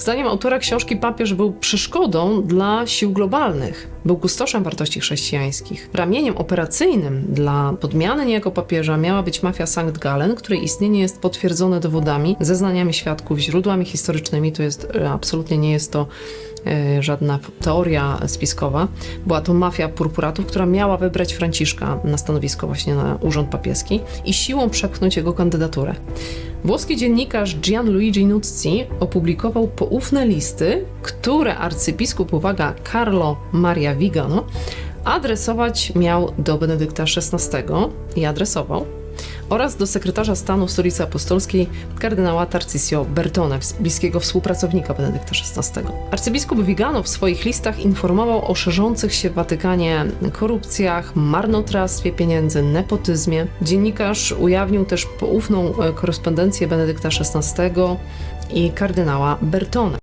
Zdaniem autora książki papież był przeszkodą dla sił globalnych. Był kustoszem wartości chrześcijańskich. Ramieniem operacyjnym dla podmiany niejako papieża miała być mafia Sankt Gallen, której istnienie jest potwierdzone dowodami, zeznaniami świadków, źródłami historycznymi. To jest e, absolutnie nie jest to e, żadna teoria spiskowa. Była to mafia purpuratów, która miała wybrać Franciszka na stanowisko właśnie na urząd papieski i siłą przepchnąć jego kandydaturę. Włoski dziennikarz Gianluigi Nuzzi opublikował poufne listy, które arcybiskup, uwaga, Carlo Maria Vigano adresować miał do Benedykta XVI i adresował oraz do sekretarza stanu stolicy apostolskiej kardynała Tarcisio Bertone, bliskiego współpracownika Benedykta XVI. Arcybiskup Vigano w swoich listach informował o szerzących się w Watykanie korupcjach, marnotrawstwie pieniędzy, nepotyzmie. Dziennikarz ujawnił też poufną e, korespondencję Benedykta XVI i kardynała Bertone.